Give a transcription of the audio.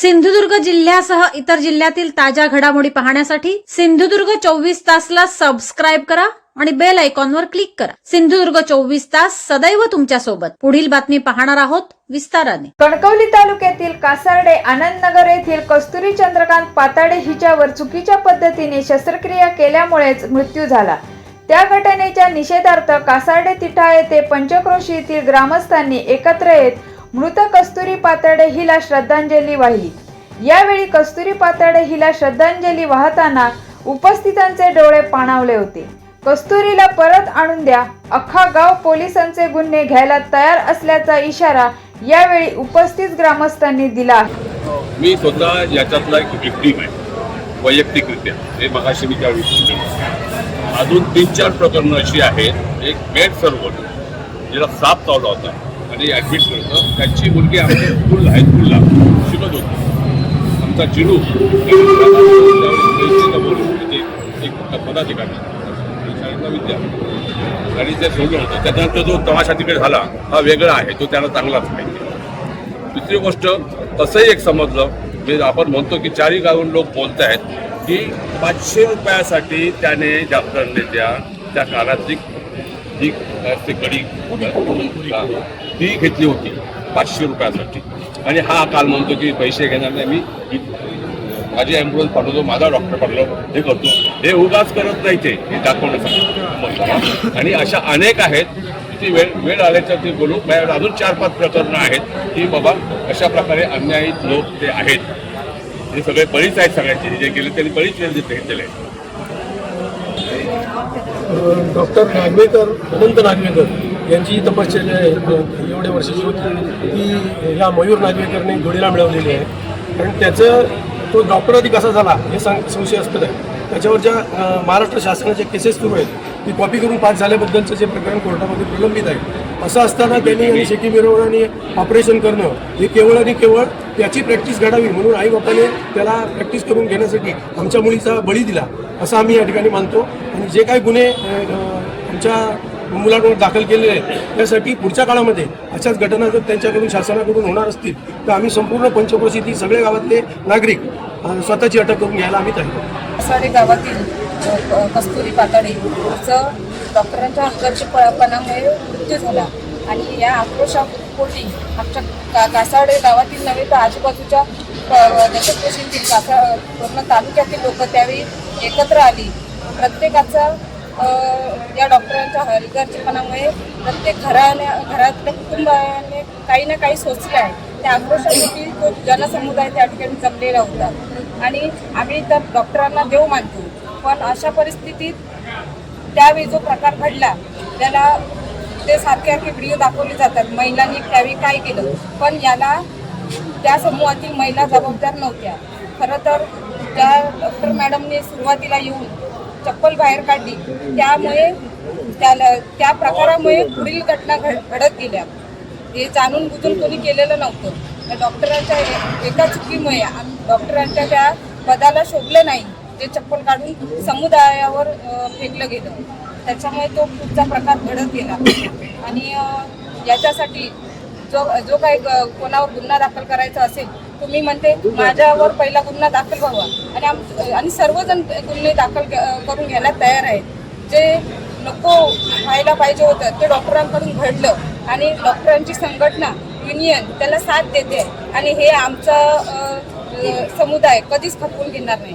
सिंधुदुर्ग जिल्ह्यासह इतर जिल्ह्यातील ताज्या घडामोडी पाहण्यासाठी सिंधुदुर्ग चोवीस तासला सबस्क्राईब करा आणि बेल आयकॉनवर क्लिक करा. सिंधुदुर्ग चोवीस तास सदैव तुमच्यासोबत. पुढील बातमी पाहणार आहोत विस्ताराने. कणकवली तालुक्यातील कासार्डे आनंदनगर येथील कस्तुरी चंद्रकांत पाताडे हिच्यावर चुकीच्या पद्धतीने शस्त्रक्रिया केल्यामुळेच मृत्यू झाला. त्या घटनेच्या निषेधार्थ कासार्डे तिठा येथे पंचक्रोशी येथील ग्रामस्थांनी एकत्र येत मृत कस्तुरी पाताडे हिला श्रद्धांजली वाहिली. यावेळी कस्तुरी पाताडे हिला श्रद्धांजली वाहताना उपस्थितांचे डोळे पाणावले होते. कस्तुरीला परत आणून द्या अख्खा गाव पोलिसांचे गुन्हे घ्यायला तयार असल्याचा इशारा यावेळी उपस्थित ग्रामस्थांनी दिला मी स्वतः याच्यातला एक विक्टीम आहे वैयक्तिकरित्या हे मगाशी मी त्या अजून तीन चार प्रकरणं अशी आहेत एक बेड सर्वट ज्याला साप चावला होता. आणि ॲडमिट करतं. त्यांची मुलगी आमच्या स्कूल हायस्कूलला शिकत होती. आमचा चिडू एक पदाधिकारी. विद्या विद्यार्थी. आणि ते सोडलं होतं त्याच्यानंतर जो तमाशा तिकडे झाला हा वेगळा आहे. तो त्याला चांगलाच माहिती दुसरी गोष्ट असंही एक समजलं म्हणजे आपण म्हणतो की चारी गावून लोक बोलत आहेत की पाचशे रुपयासाठी त्याने डॉक्टरने त्या त्या काळातली जी असते कडी ती घेतली होती पाचशे रुपयासाठी. आणि हा काल म्हणतो की पैसे घेणार नाही मी माझी ॲम्ब्युलन्स पाठवतो माझा डॉक्टर पाठवतो हे करतो. हे उगाच करत नाही ते हे दाखवण्यासाठी. आणि अशा अनेक आहेत ती वेळ वेळ आल्याच्या ते बोलू माझ्याकडे अजून चार पाच प्रकरणं आहेत की बाबा अशा प्रकारे अन्यायी लोक ते आहेत. हे सगळे बळीच आहेत सगळ्यांचे जे गेले त्यांनी बळीच वेळ घेतलेले आहेत. डॉक्टर नागवेकर अनंत नागवेकर यांची तपश्चर्या एवढ्या वर्षाची होती ती या मयूर नागवेकरने जोडीला मिळवलेली आहे. कारण त्याचं तो डॉक्टर आधी कसा झाला हे सांग संशयास्पद आहे. त्याच्यावर ज्या महाराष्ट्र शासनाच्या केसेस सुरू आहेत ती कॉपी करून पास झाल्याबद्दलचं जे प्रकरण कोर्टामध्ये प्रलंबित आहे असं असताना त्यांनी आणि शेती मिरवणं आणि ऑपरेशन करणं हे केवळ आणि केवळ त्याची प्रॅक्टिस घडावी म्हणून आई बापाने त्याला प्रॅक्टिस करून घेण्यासाठी आमच्या मुलीचा बळी दिला. असं आम्ही या ठिकाणी मानतो. आणि जे काही गुन्हे आमच्या मुलांवर दाखल केलेले आहेत त्यासाठी पुढच्या काळामध्ये अशाच घटना जर त्यांच्याकडून शासनाकडून होणार असतील तर आम्ही संपूर्ण पंचक्रोशीतील सगळे गावातले नागरिक स्वतःची अटक करून घ्यायला आम्ही तयार सारे गावातील कस्तुरी पातळीचं डॉक्टरांच्या डॉक्टरांच्या पळापणामुळे मृत्यू झाला. आणि या कोटी. आमच्या का कासाडे गावातील नव्हे तर आजूबाजूच्या दशकोशींतील कासा पूर्ण तालुक्यातील लोक त्यावेळी एकत्र आली. प्रत्येकाचा या डॉक्टरांच्या हलगर्जीपणामुळे प्रत्येक घराने घरातल्या कुटुंबाने काही ना काही सोचलं आहे. त्या आक्रोशापोटी तो जनसमुदाय त्या ठिकाणी जमलेला होता. आणि आम्ही तर डॉक्टरांना देव मानतो. पण अशा परिस्थितीत त्यावेळी जो प्रकार घडला त्याला ते सारखे सारखे व्हिडिओ दाखवले जातात. महिलांनी त्यावेळी काय केलं? पण याला त्या समूहातील महिला जबाबदार नव्हत्या. खरं तर त्या डॉक्टर मॅडमने सुरुवातीला येऊन चप्पल बाहेर काढली. त्यामुळे त्याला त्या प्रकारामुळे पुढील घटना घड घडत गेल्या. हे जाणून बुजून कोणी केलेलं नव्हतं. त्या डॉक्टरांच्या एका चुकीमुळे डॉक्टरांच्या त्या पदाला शोभलं नाही. ते चप्पल काढून समुदायावर फेकलं गेलं. त्याच्यामुळे तो खूपचा प्रकार घडत गेला. आणि याच्यासाठी जो जो काही कोणावर गुन्हा दाखल करायचा असेल तुम्ही म्हणते माझ्यावर पहिला गुन्हा दाखल व्हावा. आणि आम आणि सर्वजण गुन्हे दाखल करून घ्यायला तयार आहेत. जे नको व्हायला पाहिजे होतं ते डॉक्टरांकडून घडलं. आणि डॉक्टरांची संघटना युनियन त्याला साथ देते. आणि हे आमचा समुदाय कधीच खपवून घेणार नाही.